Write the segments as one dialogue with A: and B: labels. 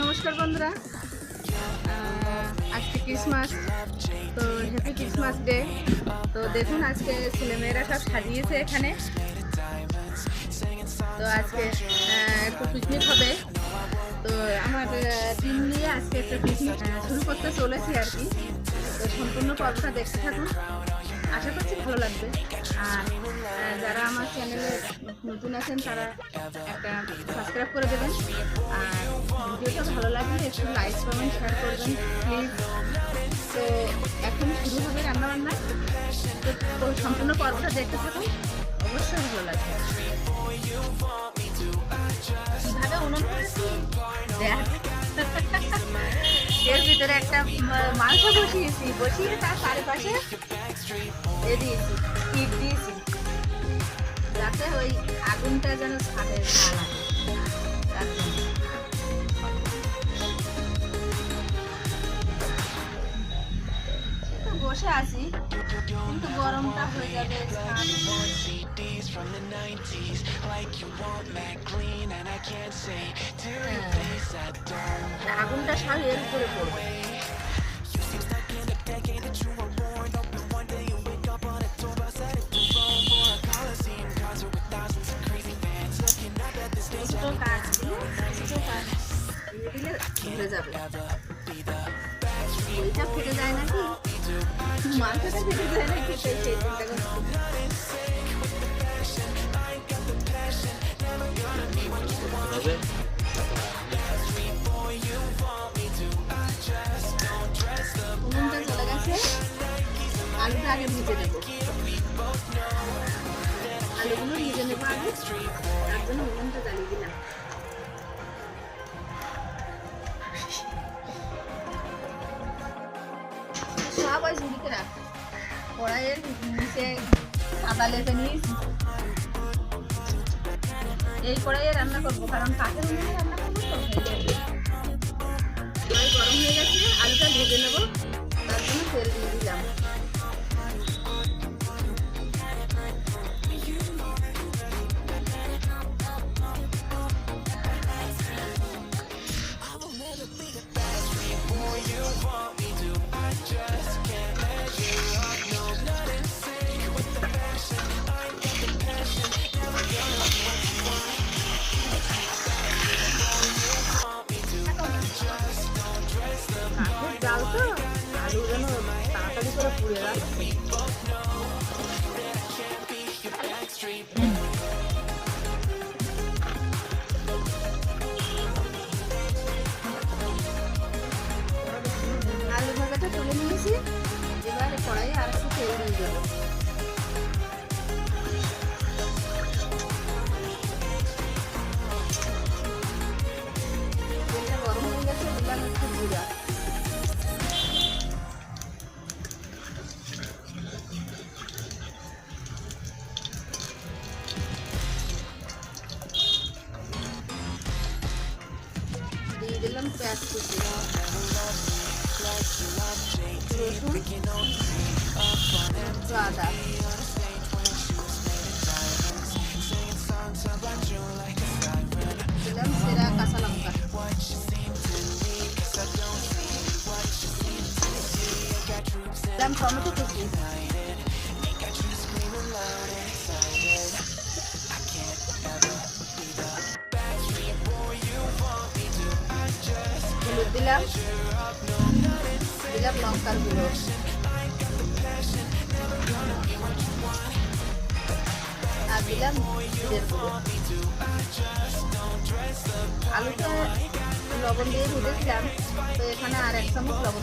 A: নমস্কার বন্ধুরা। আজকে ক্রিসমাস তো হ্যাপি ক্রিসমাস ডে তো দেখুন, আজকে ছেলেমেয়েরা সব সাজিয়েছে এখানে। তো আজকে একটু পিকনিক হবে। তো আমার টিম নিয়ে আজকে একটা পিকনিক শুরু করতে চলেছি আর কি। তো সম্পূর্ণ পর্বটা দেখতে থাকুন। আশা করছি ভালো লাগবে। আর যারা আমার চ্যানেলে নতুন আছেন তারা একটা সাবস্ক্রাইব করে দেবেন। আর ভিডিওটা ভালো লাগলে একটু লাইক কমেন্ট শেয়ার করবেন প্লিজ তো এখন শুরু হবে রান্নাবান্না। তো সম্পূর্ণ পর্বটা দেখতে থাকুন। অবশ্যই ভালো লাগবে। এর ভিতরে একটা মাংস বসিয়েছি। বসিয়ে তার চারিপাশে দিয়েছি। যাতে ওই আগুনটা যেন ছাদে বসে আছি কিন্তু গরমটা হয়ে যাবে
B: from the 90s, like you want Matt Clean, and I can't say
A: হ্যাঁ।
B: face I don't.
A: ভরে যাবে। ওইটা ফেটে যায় নাকি? মাংসটা ফেটে যায় আলুগুলো ভিজে নেব আগে। তার জন্য উনুনটা জ্বালিয়ে দিলাম। ঝুড়িতে রাখ। কড়াইয়ের এই কড়াইয়ে রান্না করব, কারণ কাঠের উনুনে রান্না করব তো। কড়াই গরম হয়ে গেছে, আলুটা ভেজে নেব, তার জন্য তেল দিয়ে দিলাম। কাঠের পুড়ে যাচ্ছে আলু ভাজাটা তুলে নিয়েছি। এবার কড়াইয়ে আর একটু তেল দিয়ে দেবো। তেলটা গরম হয়ে গেছে দিলাম একটু জিরা। রসুন একটু আদা দিলাম সেরা কাঁচা লঙ্কা দিলাম টমেটো কুচি হলুদ দিলাম দিলাম, লঙ্কার গুঁড়ো। আর দিলাম আলুটা লবণ দিয়ে তো এখানে আর এক চামচ লবণ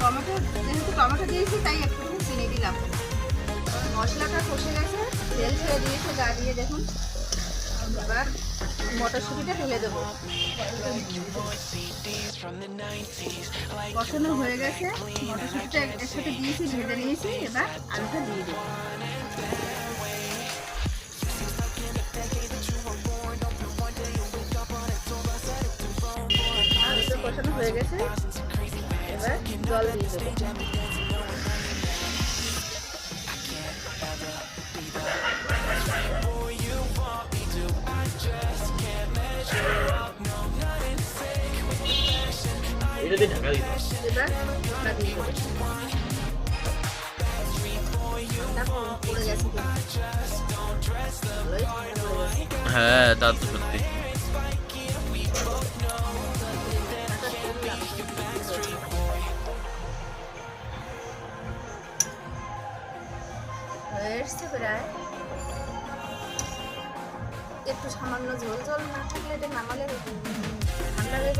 A: টমেটো, যেহেতু টমেটো দিয়েছি, তাই একটু চিনি দিলাম। মশলাটা কষে গেছে তেল ছেড়ে দিয়েছে গা দিয়ে দেখুন। এবার মটরশুঁটিটা ঢেলে দেবো।
B: CDs from the 90s, like
A: কষানো হয়ে গেছে। মটরশুঁটিটা একসাথে দিয়েছি ভেজে নিয়েছি। এবার আলুটা দিয়ে দেবো। হয়ে গেছে। এবার জল দিয়ে দেবো।
C: এটা দিয়ে ঢাকা দিতে।
D: হ্যাঁ তা তো সত্যি
A: এসছে প্রায় একটু সামান্য ঝোল ঝোল না থাকলে এটা নামালে ঠান্ডা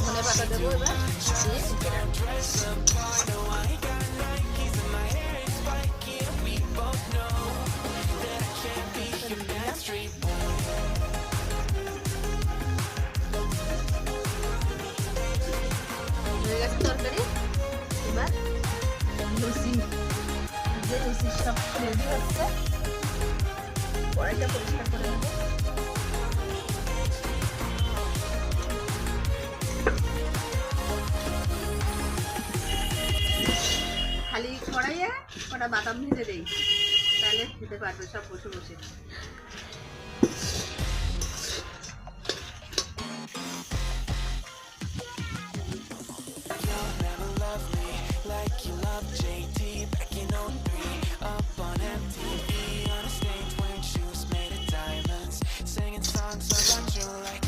A: ধনে পাতা দেবো এবার দিয়ে হয়ে গেছে তরকারি এবার লুচি যে লুচি সব রেডি হচ্ছে কড়াইটা পরিষ্কার করে নেব বাদাম ভেজে দেই, তাহলে খেতে পারবে সব বসে বসে।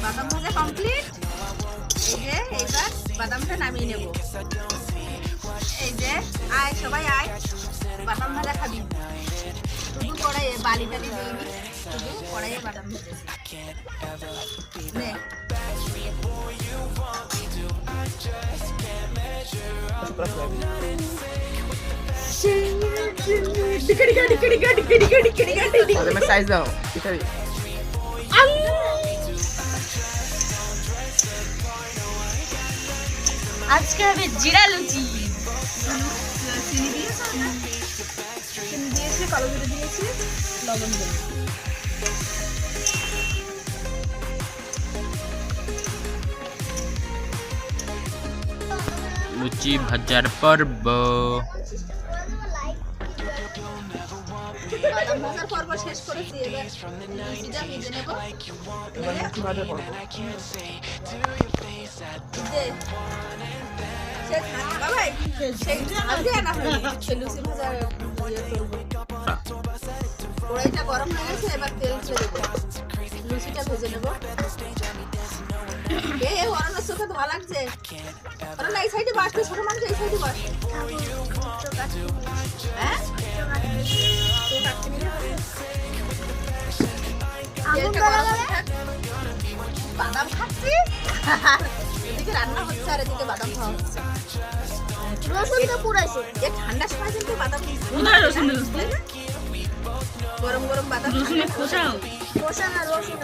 A: বাদাম ভাজা কমপ্লিট এই যে, এইবার বাদামটা নামিয়ে নেব। এই যে, আয়, সবাই আয়। বাদাম ভাজা খাবি? শুধু কড়াইয়ে বালি টালি দিইনি শুধু কড়াইয়ে বাদাম ভেজেছি
E: আজকে হবে জিরা লুচি।
A: কালো জিরে দিয়েছি লবণ দেবো
D: লুচি ভাজার পর্ব।
A: ভাজার পর্ব শেষ করেছি এবার লুচিটা ভেজে নেব।
F: এবার মুখি ভাজা করব
A: যে সেই দিয়ে না লুচি ভাজা ইয়ে করব। কড়াইটা গরম হয়ে গেছে এবার তেল ছেড়ে দেবো। লুচিটা ভেজে নেব। এ এ অরণ্য চোখে ধোয়া লাগছে? অরণ্য এই সাইডে বাস ছোট মানুষ এই সাইডে বাস। হ্যাঁ। বাদাম খাচ্ছি? এদিকে রান্না হচ্ছে আর এদিকে বাদাম খাওয়া হচ্ছে। রসুন তো পুরাইছে এ ঠান্ডার সময় কিন্তু বাদাম
E: রসুন?
A: গরম গরম
E: রসুনের
A: খোসা না রসুন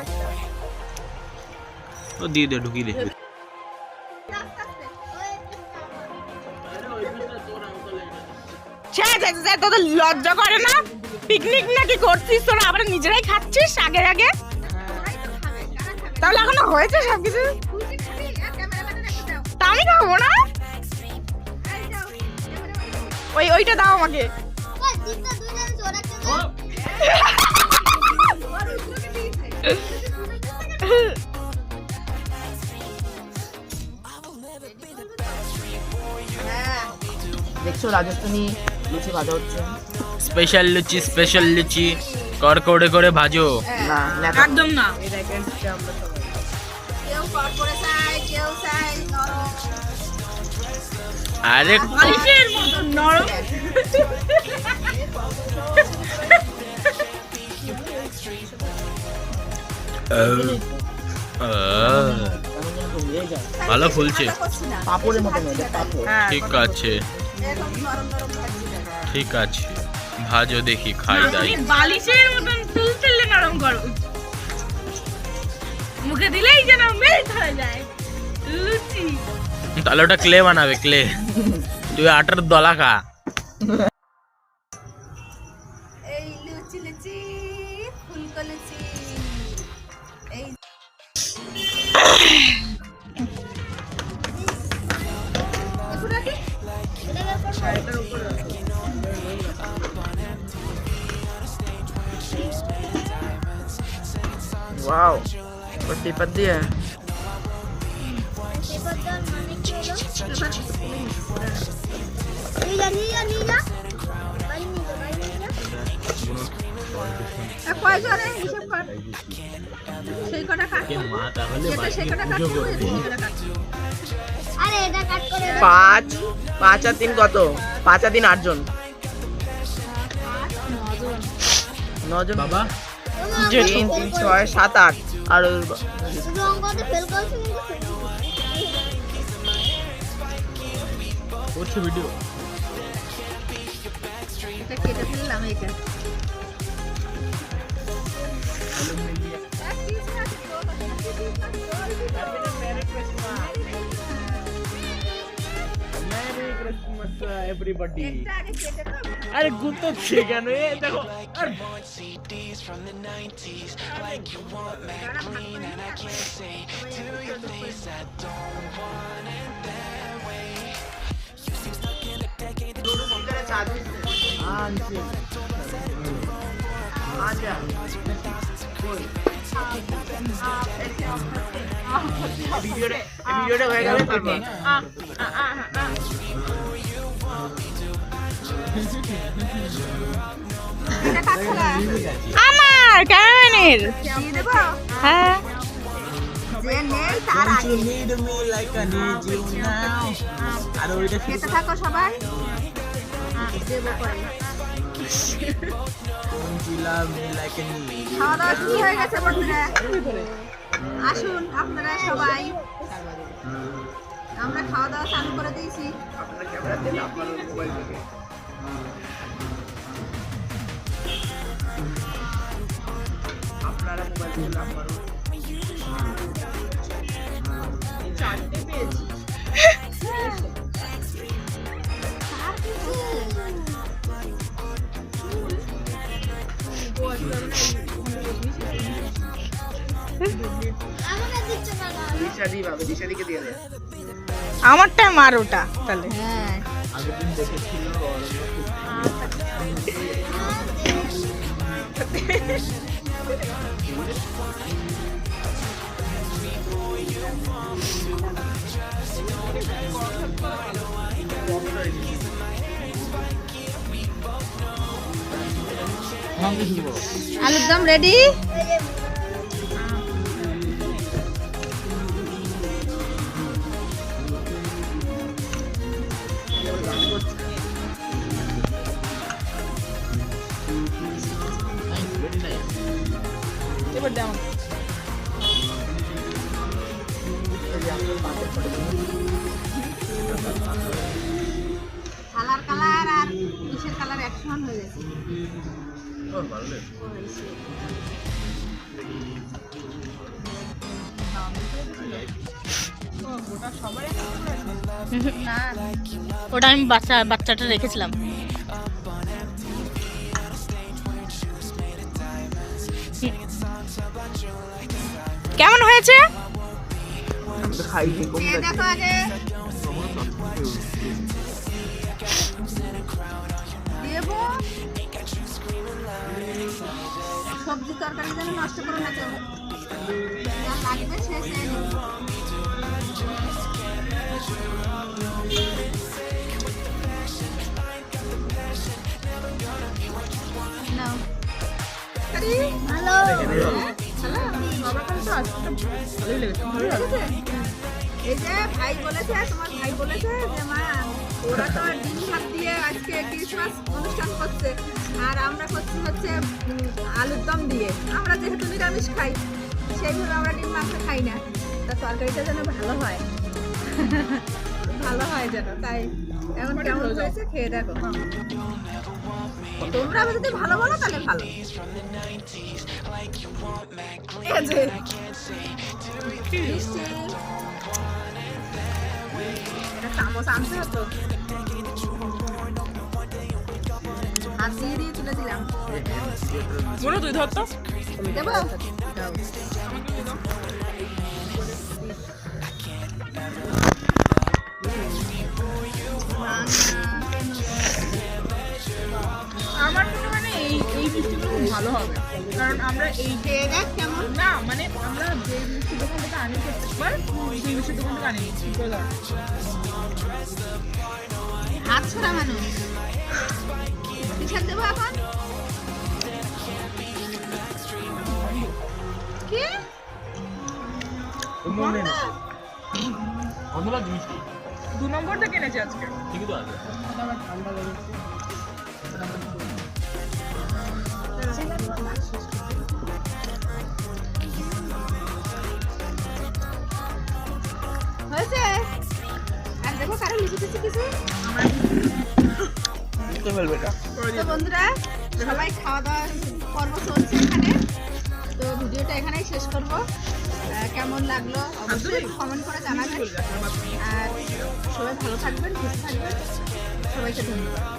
D: ও দিয়ে দে ঢুকিয়ে দে।
E: তোদের লজ্জা করে না? পিকনিক নাকি করছিস তোরা? আবার নিজেরাই খাচ্ছিস আগে আগে? তাহলে এখনও হয়েছে সবকিছু? তা আমি খাব না? ওই ওইটা দাও আমাকে।
F: দেখছ রাজস্থানি লুচি ভাজা হচ্ছে।
D: স্পেশাল লুচি স্পেশাল লুচি কড়কড়ে করে ভাজো।
F: না
E: একদম না।
D: আরে
E: নরম।
D: ভালো ফুলছে।
F: পাপড়ের মতো পাপড়।
E: হ্যাঁ
D: ঠিক আছে। ঠিক আছে। ভাজো দেখি খাই দাই।
E: বালিশের মতন তুলতেলে নরম করো দিয়ে দিলেই যেন মেরে ধরা যায়। লুচি।
D: তাহলে ওটা ক্লে বানাবে ক্লে। তুই আটার দলা খা।
A: এই লুচি লুচি ফুলকো লুচি। এই এগুলো কি?
F: ওয়াও টিপার দিয়ে
A: আর কয়জনে হিসেব কর
F: পাঁচ পাঁচ আর তিন কত? পাঁচ আর তিন আটজন নজন।
D: বাবা।
F: তিন তিন ছয় সাত আট। আর
C: করছ
D: ভিডিও
A: এটা কেটে ফেললাম এটা
B: seem stuck in a decade that
F: ভিডিওটা ভিডিওটা হয়ে গেলে তারপর
A: এটা কাট খেলা
E: আমার ক্যামেরাম্যানের হ্যাঁ।
A: থাকো সবাই। আসুন আপনারা সবাই। আমরা খাওয়া দাওয়া চালু করে দিয়েছি।
F: আপনার ক্যামেরা দিলে আপনার মোবাইল থেকে। আপনারা মোবাইল থেকে আপনার চারটে পেয়েছি।
C: আমাকে দিচ্ছে না না।
F: দিশাদি পাবে দিশাদিকে দিয়ে দেয়
E: আমারটা মার ওটা তাহলে।
A: আলুর দম রেডি
E: ওটা আমি বাচ্চা, বাচ্চাটা রেখেছিলাম। কেমন হয়েছে?
A: সবজি তরকারি যেন নষ্ট করে না কেউ লাগবে এই যে ভাই বলেছে তোমার ভাই বলেছে মা ওরা তো ডিম ভাত দিয়ে আজকে অনুষ্ঠান করছে আর আমরা করছি হচ্ছে আলুর দম দিয়ে। আমরা যেহেতু নিরামিষ খাই সেইভাবে আমরা ডিম মাংস খাই না তা তরকারিটা যেন ভালো হয় ভালো হয় যেন তাই এখন কেমন হয়েছে খেয়ে দেখো। তোমরা যদি ভালো বলো তাহলে ভালো। ঠিক আছে মিষ্টি। চামচ আনতে হতো। হাত দিয়ে দিয়ে তুলে
E: বলো তুই ধর
A: দেবো?
E: ভালো হবে। কারণ আমরা এই
A: দেখ কেমন?
E: না মানে আমরা যে মিষ্টি দোকান থেকে আনি প্রত্যেকবার সেই মিষ্টি দোকান থেকে আনি।
A: হাত ছড়া মানুষ। কিসের দেবো এখন? কি?
E: দু নম্বর থেকে এনেছি আজকে।
D: ঠিকই তো আছে।
A: হয়েছে
F: বুঝতে ফেলবে এটা।
A: তো বন্ধুরা, সবাই খাওয়া দাওয়া পর্ব চলছে এখানে। তো ভিডিওটা এখানেই শেষ করব। কেমন লাগল অবশ্যই কমেন্ট করে জানাবেন। আর সবাই ভালো থাকবেন, সুস্থ থাকবেন। সবাইকে ধন্যবাদ।